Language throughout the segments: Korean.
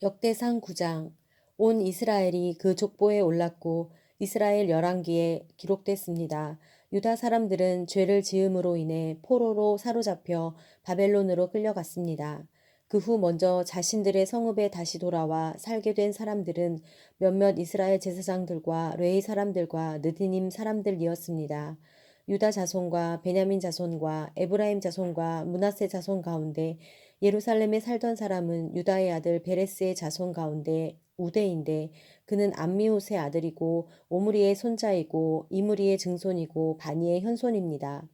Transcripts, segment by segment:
역대상 9장 온 이스라엘이 그 족보에 올랐고 이스라엘 열왕기에 기록됐습니다. 유다 사람들은 죄를 지음으로 인해 포로로 사로잡혀 바벨론으로 끌려갔습니다. 그 후 먼저 자신들의 성읍에 다시 돌아와 살게 된 사람들은 몇몇 이스라엘 제사장들과 레이 사람들과 느디님 사람들이었습니다. 유다 자손과 베냐민 자손과 에브라임 자손과 문하세 자손 가운데 예루살렘에 살던 사람은 유다의 아들 베레스의 자손 가운데 우대인데 그는 암미옷의 아들이고 오므리의 손자이고 이므리의 증손이고 바니의 현손입니다.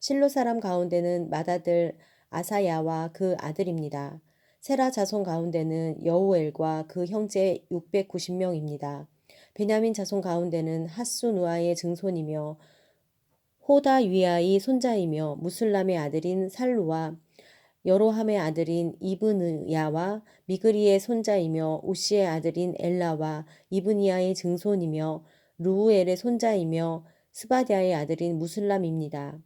실로 사람 가운데는 맏아들 아사야와 그 아들입니다. 세라 자손 가운데는 여우엘과 그 형제 690명입니다. 베냐민 자손 가운데는 하수누아의 증손이며 호다 위아의 손자이며 무슬람의 아들인 살루와 여로함의 아들인 이브느야와 미그리의 손자이며 우시의 아들인 엘라와 이브니아의 증손이며 루우엘의 손자이며 스바디아의 아들인 무슬람입니다.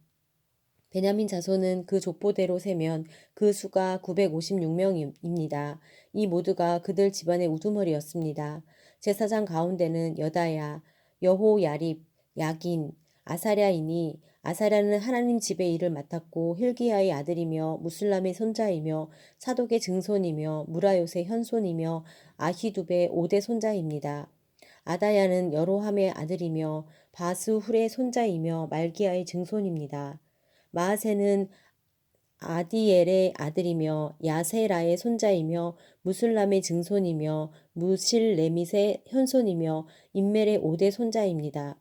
베냐민 자손은 그 족보대로 세면 그 수가 956명입니다. 이 모두가 그들 집안의 우두머리였습니다. 제사장 가운데는 여다야, 여호야립, 야긴, 아사랴이니 아사랴는 하나님 집의 일을 맡았고 힐기야의 아들이며 무슬람의 손자이며 사독의 증손이며 무라요의 현손이며 아히두베의 오대 손자입니다. 아다야는 여로함의 아들이며 바스훌의 손자이며 말기야의 증손입니다. 마하세는 아디엘의 아들이며 야세라의 손자이며 무슬람의 증손이며 무실레밋의 현손이며 인멜의 오대 손자입니다.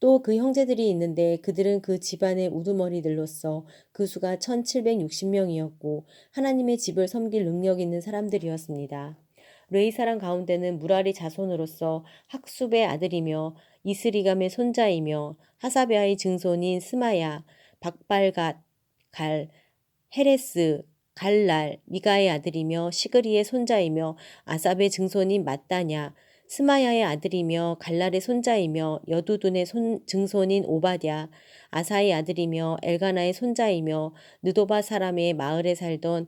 또 그 형제들이 있는데 그들은 그 집안의 우두머리들로서 그 수가 1760명이었고 하나님의 집을 섬길 능력 있는 사람들이었습니다. 레이 사람 가운데는 무라리 자손으로서 학숲의 아들이며 이스리감의 손자이며 하사베아의 증손인 스마야, 박발갓, 갈, 헤레스, 갈랄, 미가의 아들이며 시그리의 손자이며 아삽의 증손인 마따냐, 스마야의 아들이며 갈랄의 손자이며 여두둔의 손, 증손인 오바댜, 아사의 아들이며 엘가나의 손자이며 느도바 사람의 마을에 살던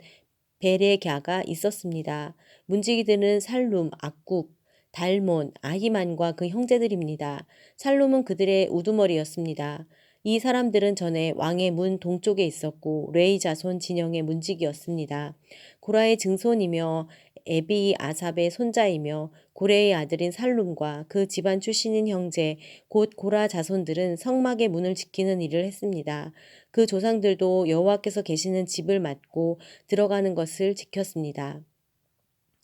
베레갸가 있었습니다. 문지기들은 살룸, 악국, 달몬, 아히만과 그 형제들입니다. 살룸은 그들의 우두머리였습니다. 이 사람들은 전에 왕의 문 동쪽에 있었고 레이 자손 진영의 문직이었습니다. 고라의 증손이며 에비 아삽의 손자이며 고레의 아들인 살룸과 그 집안 출신인 형제 곧 고라 자손들은 성막의 문을 지키는 일을 했습니다. 그 조상들도 여호와께서 계시는 집을 맡고 들어가는 것을 지켰습니다.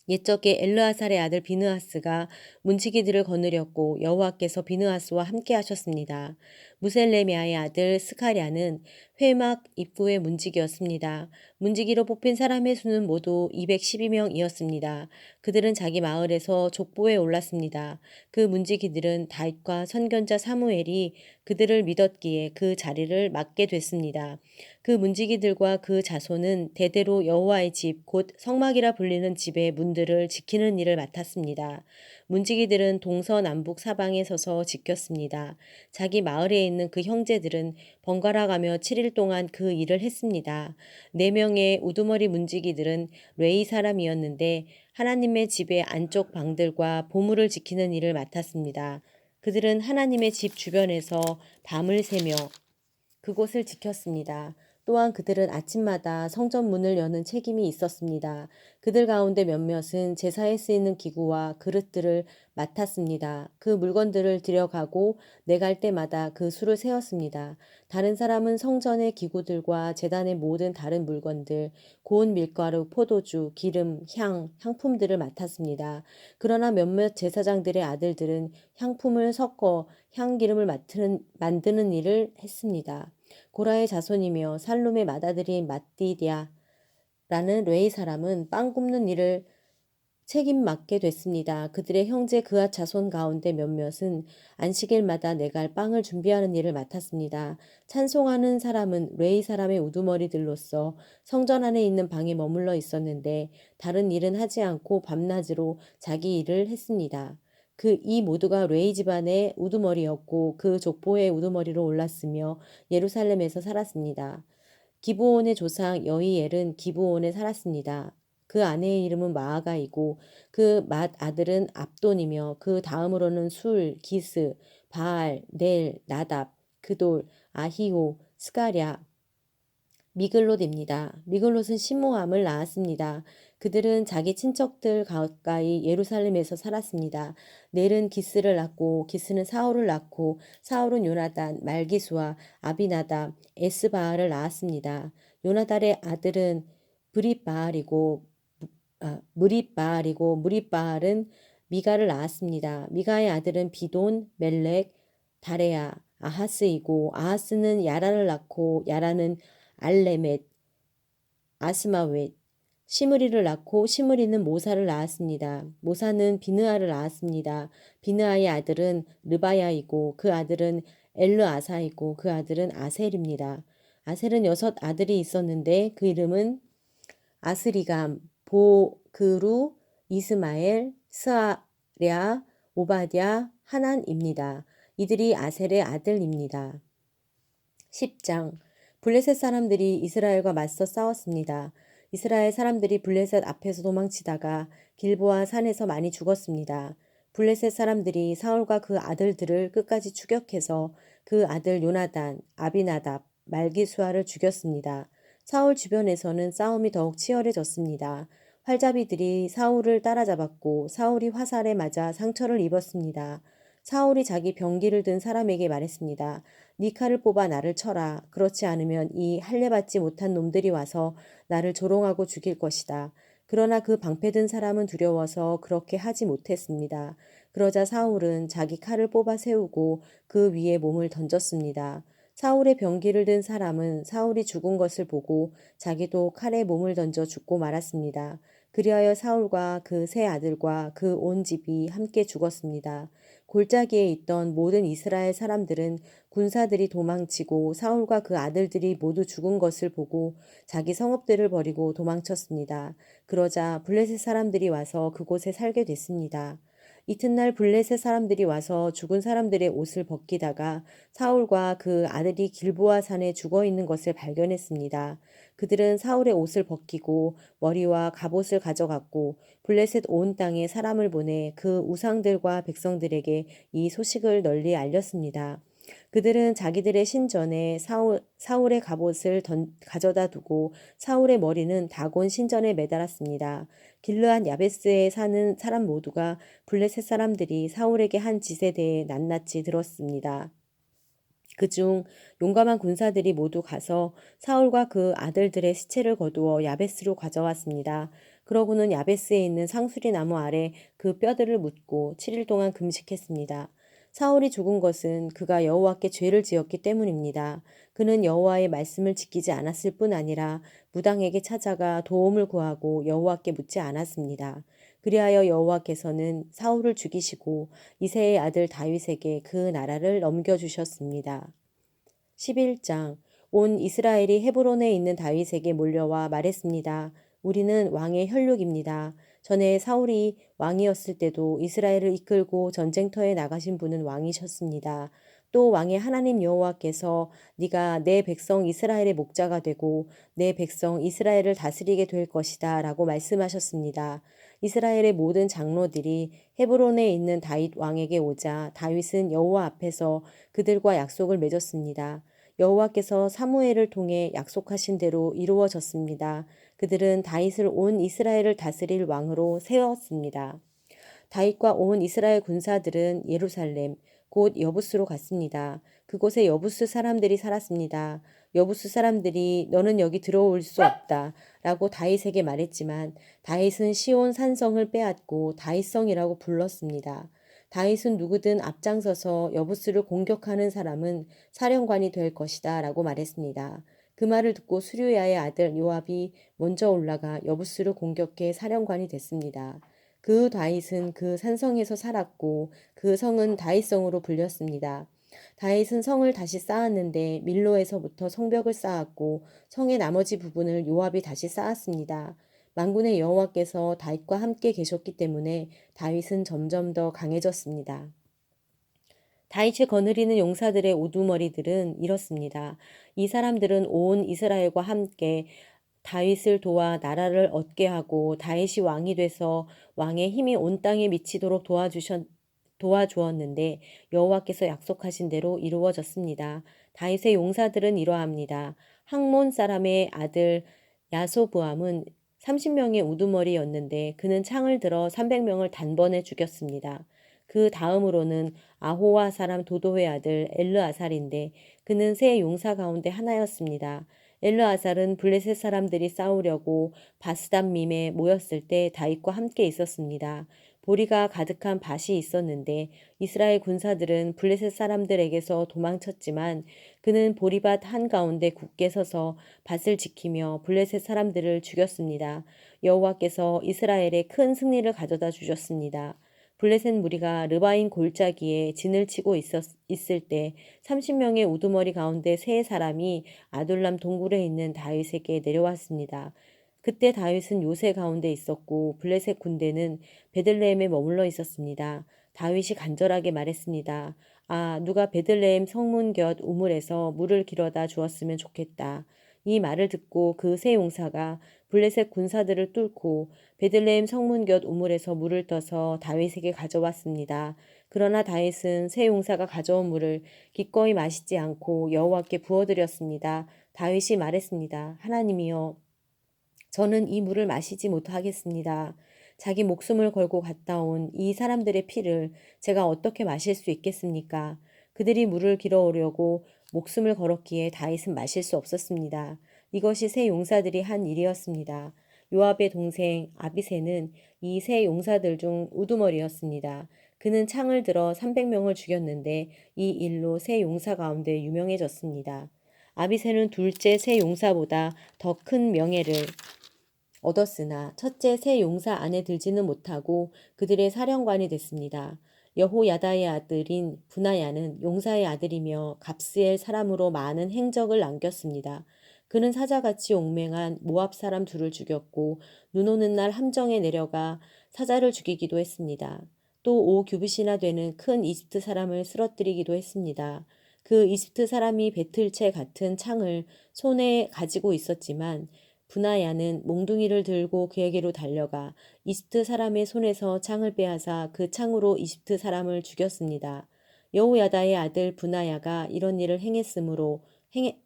옛적에 엘르아살의 아들 비느하스가 문지기들을 거느렸고 여호와께서 비느하스와 함께 하셨습니다. 무셀레미아의 아들 스카랴는 회막 입구의 문지기였습니다. 문지기로 뽑힌 사람의 수는 모두 212명이었습니다. 그들은 자기 마을에서 족보에 올랐습니다. 그 문지기들은 다윗과 선견자 사무엘이 그들을 믿었기에 그 자리를 맡게 됐습니다. 그 문지기들과 그 자손은 대대로 여호와의 집 곧 성막이라 불리는 집의 문들을 지키는 일을 맡았습니다. 문지기들은 동서남북 사방에 서서 지켰습니다. 자기 마을에 있는 그 형제들은 번갈아 가며 7일 동안 그 일을 했습니다. 네 명의 우두머리 문지기들은 레이 사람이었는데 하나님의 집의 안쪽 방들과 보물을 지키는 일을 맡았습니다. 그들은 하나님의 집 주변에서 밤을 새며 그곳을 지켰습니다. 또한 그들은 아침마다 성전 문을 여는 책임이 있었습니다. 그들 가운데 몇몇은 제사에 쓰이는 기구와 그릇들을 맡았습니다. 그 물건들을 들여가고 내갈 때마다 그 수를 세었습니다. 다른 사람은 성전의 기구들과 재단의 모든 다른 물건들, 고운 밀가루, 포도주, 기름, 향, 향품들을 맡았습니다. 그러나 몇몇 제사장들의 아들들은 향품을 섞어 향기름을 맡는, 만드는 일을 했습니다. 고라의 자손이며 살룸의 맏아들인 마띠디아라는 레이 사람은 빵 굽는 일을 책임 맡게 됐습니다. 그들의 형제 그앗 자손 가운데 몇몇은 안식일마다 내갈 빵을 준비하는 일을 맡았습니다. 찬송하는 사람은 레이 사람의 우두머리들로서 성전 안에 있는 방에 머물러 있었는데 다른 일은 하지 않고 밤낮으로 자기 일을 했습니다. 그 이 모두가 레이 집안의 우두머리였고 그 족보의 우두머리로 올랐으며 예루살렘에서 살았습니다. 기브온의 조상 여이엘은 기브온에 살았습니다. 그 아내의 이름은 마아가이고 그 맏 아들은 압돈이며 그 다음으로는 술, 기스, 바알, 넬, 나답, 그돌, 아히오, 스가랴, 미글롯입니다. 미글롯은 시모함을 낳았습니다. 그들은 자기 친척들 가까이 예루살렘에서 살았습니다. 넬은 기스를 낳고 기스는 사울을 낳고 사울은 요나단, 말기수와 아비나답, 에스바알을 낳았습니다. 요나단의 아들은 브릿바알이고 아, 무릿바알이고 무릿바알은 미가를 낳았습니다. 미가의 아들은 비돈, 멜렉, 다레야, 아하스이고 아하스는 야라를 낳고 야라는 알레멧, 아스마웻, 시므리를 낳고 시므리는 모사를 낳았습니다. 모사는 비느아를 낳았습니다. 비느아의 아들은 르바야이고 그 아들은 엘르아사이고 그 아들은 아셀입니다. 아셀은 여섯 아들이 있었는데 그 이름은 아스리감, 보그루, 이스마엘, 스아랴, 오바댜, 하난입니다. 이들이 아셀의 아들입니다. 10장 블레셋 사람들이 이스라엘과 맞서 싸웠습니다. 이스라엘 사람들이 블레셋 앞에서 도망치다가 길보아 산에서 많이 죽었습니다. 블레셋 사람들이 사울과 그 아들들을 끝까지 추격해서 그 아들 요나단, 아비나답, 말기수아를 죽였습니다. 사울 주변에서는 싸움이 더욱 치열해졌습니다. 활자비들이 사울을 따라잡았고 사울이 화살에 맞아 상처를 입었습니다. 사울이 자기 병기를 든 사람에게 말했습니다. 네 칼을 뽑아 나를 쳐라. 그렇지 않으면 이 할례받지 못한 놈들이 와서 나를 조롱하고 죽일 것이다. 그러나 그 방패 든 사람은 두려워서 그렇게 하지 못했습니다. 그러자 사울은 자기 칼을 뽑아 세우고 그 위에 몸을 던졌습니다. 사울의 병기를 든 사람은 사울이 죽은 것을 보고 자기도 칼에 몸을 던져 죽고 말았습니다. 그리하여 사울과 그 세 아들과 그 온 집이 함께 죽었습니다. 골짜기에 있던 모든 이스라엘 사람들은 군사들이 도망치고 사울과 그 아들들이 모두 죽은 것을 보고 자기 성읍들을 버리고 도망쳤습니다. 그러자 블레셋 사람들이 와서 그곳에 살게 됐습니다. 이튿날 블레셋 사람들이 와서 죽은 사람들의 옷을 벗기다가 사울과 그 아들이 길보아 산에 죽어 있는 것을 발견했습니다. 그들은 사울의 옷을 벗기고 머리와 갑옷을 가져갔고 블레셋 온 땅에 사람을 보내 그 우상들과 백성들에게 이 소식을 널리 알렸습니다. 그들은 자기들의 신전에 사울, 사울의 갑옷을 던, 가져다 두고 사울의 머리는 다곤 신전에 매달았습니다. 길르한 야베스에 사는 사람 모두가 블레셋 사람들이 사울에게 한 짓에 대해 낱낱이 들었습니다. 그중 용감한 군사들이 모두 가서 사울과 그 아들들의 시체를 거두어 야베스로 가져왔습니다. 그러고는 야베스에 있는 상수리 나무 아래 그 뼈들을 묻고 7일 동안 금식했습니다. 사울이 죽은 것은 그가 여호와께 죄를 지었기 때문입니다. 그는 여호와의 말씀을 지키지 않았을 뿐 아니라 무당에게 찾아가 도움을 구하고 여호와께 묻지 않았습니다. 그리하여 여호와께서는 사울을 죽이시고 이세의 아들 다윗에게 그 나라를 넘겨주셨습니다. 11장 온 이스라엘이 헤브론에 있는 다윗에게 몰려와 말했습니다. 우리는 왕의 혈육입니다. 전에 사울이 왕이었을 때도 이스라엘을 이끌고 전쟁터에 나가신 분은 왕이셨습니다. 또 왕의 하나님 여호와께서 네가 내 백성 이스라엘의 목자가 되고 내 백성 이스라엘을 다스리게 될 것이다라고 말씀하셨습니다. 이스라엘의 모든 장로들이 헤브론에 있는 다윗 왕에게 오자 다윗은 여호와 앞에서 그들과 약속을 맺었습니다. 여호와께서 사무엘을 통해 약속하신 대로 이루어졌습니다. 그들은 다윗을 온 이스라엘을 다스릴 왕으로 세웠습니다. 다윗과 온 이스라엘 군사들은 예루살렘 곧 여부스로 갔습니다. 그곳에 여부스 사람들이 살았습니다. 여부스 사람들이 너는 여기 들어올 수 없다 라고 다윗에게 말했지만 다윗은 시온 산성을 빼앗고 다윗성이라고 불렀습니다. 다윗은 누구든 앞장서서 여부스를 공격하는 사람은 사령관이 될 것이다 라고 말했습니다. 그 말을 듣고 수류야의 아들 요압이 먼저 올라가 여부스를 공격해 사령관이 됐습니다. 그 다윗은 그 산성에서 살았고 그 성은 다윗성으로 불렸습니다. 다윗은 성을 다시 쌓았는데 밀로에서부터 성벽을 쌓았고 성의 나머지 부분을 요압이 다시 쌓았습니다. 만군의 여호와께서 다윗과 함께 계셨기 때문에 다윗은 점점 더 강해졌습니다. 다윗을 거느리는 용사들의 우두머리들은 이렇습니다. 이 사람들은 온 이스라엘과 함께 다윗을 도와 나라를 얻게 하고 다윗이 왕이 돼서 왕의 힘이 온 땅에 미치도록 도와주셨 도와주었는데 여호와께서 약속하신 대로 이루어졌습니다. 다윗의 용사들은 이러합니다. 항몬 사람의 아들 야소보암은 30명의 우두머리였는데 그는 창을 들어 300명을 단번에 죽였습니다. 그 다음으로는 아호와 사람 도도의 아들 엘르아살인데 그는 세 용사 가운데 하나였습니다. 엘르아살은 블레셋 사람들이 싸우려고 바스담밈에 모였을 때 다윗과 함께 있었습니다. 보리가 가득한 밭이 있었는데 이스라엘 군사들은 블레셋 사람들에게서 도망쳤지만 그는 보리밭 한가운데 굳게 서서 밭을 지키며 블레셋 사람들을 죽였습니다. 여호와께서 이스라엘에 큰 승리를 가져다 주셨습니다. 블레셋 무리가 르바인 골짜기에 진을 치고 있었, 있을 때 30명의 우두머리 가운데 세 사람이 아둘람 동굴에 있는 다윗에게 내려왔습니다. 그때 다윗은 요새 가운데 있었고 블레셋 군대는 베들레헴에 머물러 있었습니다. 다윗이 간절하게 말했습니다. 아, 누가 베들레헴 성문 곁 우물에서 물을 길어다 주었으면 좋겠다. 이 말을 듣고 그 세 용사가 블레셋 군사들을 뚫고 베들레헴 성문 곁 우물에서 물을 떠서 다윗에게 가져왔습니다. 그러나 다윗은 세 용사가 가져온 물을 기꺼이 마시지 않고 여호와께 부어드렸습니다. 다윗이 말했습니다. 하나님이여, 저는 이 물을 마시지 못하겠습니다. 자기 목숨을 걸고 갔다 온 이 사람들의 피를 제가 어떻게 마실 수 있겠습니까? 그들이 물을 길어오려고 목숨을 걸었기에 다윗은 마실 수 없었습니다. 이것이 세 용사들이 한 일이었습니다. 요압의 동생 아비세는 이 세 용사들 중 우두머리였습니다. 그는 창을 들어 300명을 죽였는데 이 일로 세 용사 가운데 유명해졌습니다. 아비세는 둘째 세 용사보다 더 큰 명예를 얻었으나 첫째 세 용사 안에 들지는 못하고 그들의 사령관이 됐습니다. 여호야다의 아들인 분하야는 용사의 아들이며 갑스엘 사람으로 많은 행적을 남겼습니다. 그는 사자같이 옹맹한 모압 사람 둘을 죽였고 눈 오는 날 함정에 내려가 사자를 죽이기도 했습니다. 또 5규빗이나 되는 큰 이집트 사람을 쓰러뜨리기도 했습니다. 그 이집트 사람이 배틀채 같은 창을 손에 가지고 있었지만 분하야는 몽둥이를 들고 그에게로 달려가 이집트 사람의 손에서 창을 빼앗아 그 창으로 이집트 사람을 죽였습니다. 여호야다의 아들 분하야가 이런 일을 행했으므로 행해,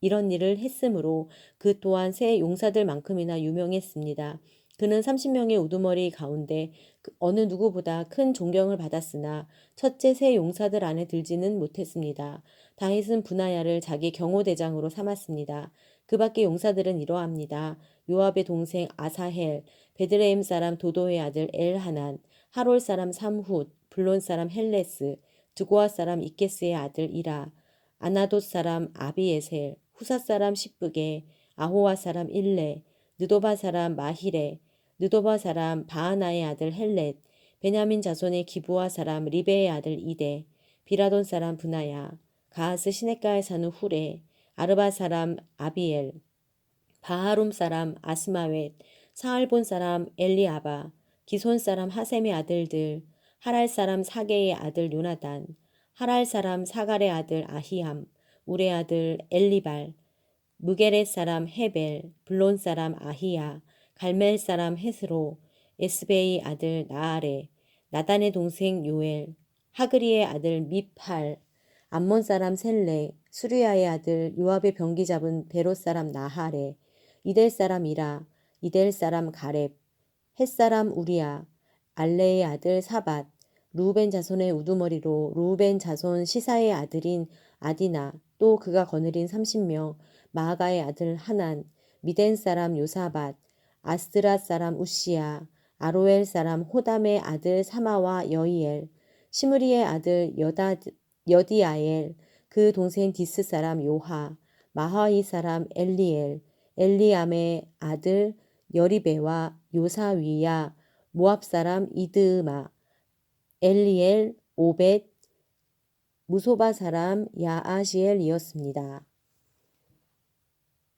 이런 일을 했으므로 그 또한 새 용사들만큼이나 유명했습니다. 그는 30명의 우두머리 가운데 그 어느 누구보다 큰 존경을 받았으나 첫째 새 용사들 안에 들지는 못했습니다. 다윗은 분하야를 자기 경호대장으로 삼았습니다. 그 밖의 용사들은 이러합니다. 요압의 동생 아사헬, 베드레헴 사람 도도의 아들 엘하난, 하롤 사람 삼훗, 블론 사람 헬레스, 드고아 사람 이케스의 아들 이라, 아나돗 사람 아비에셀, 후사 사람 시쁘게, 아호와 사람 일레, 느도바 사람 마히레, 느도바 사람 바하나의 아들 헬렛, 베냐민 자손의 기부아 사람 리베의 아들 이데, 비라돈 사람 분하야, 가하스 시내가에 사는 후레, 아르바 사람 아비엘, 바하룸 사람 아스마웻, 사알본 사람 엘리아바, 기손 사람 하셈의 아들들, 하랄 사람 사게의 아들 요나단, 하랄 사람 사갈의 아들 아히암, 우레 아들 엘리발, 무게렛 사람 헤벨, 블론 사람 아히야, 갈멜 사람 헤스로, 에스베의 아들 나아레, 나단의 동생 요엘, 하그리의 아들 미팔, 암몬 사람 셀레, 수리아의 아들 요압의 병기 잡은 베롯 사람 나하레, 이델 사람 이라, 이델 사람 가렙, 햇 사람 우리야, 알레의 아들 사밧, 루벤 자손의 우두머리로 루벤 자손 시사의 아들인 아디나, 또 그가 거느린 30명, 마아가의 아들 하난, 미덴 사람 요사밧, 아스드라 사람 우시야, 아로엘 사람 호담의 아들 사마와 여이엘, 시므리의 아들 여다, 여디아엘, 그 동생 디스 사람 요하, 마하이 사람 엘리엘, 엘리암의 아들 여리베와 요사위야, 모압 사람 이드마, 엘리엘, 오벳, 무소바 사람 야아시엘이었습니다.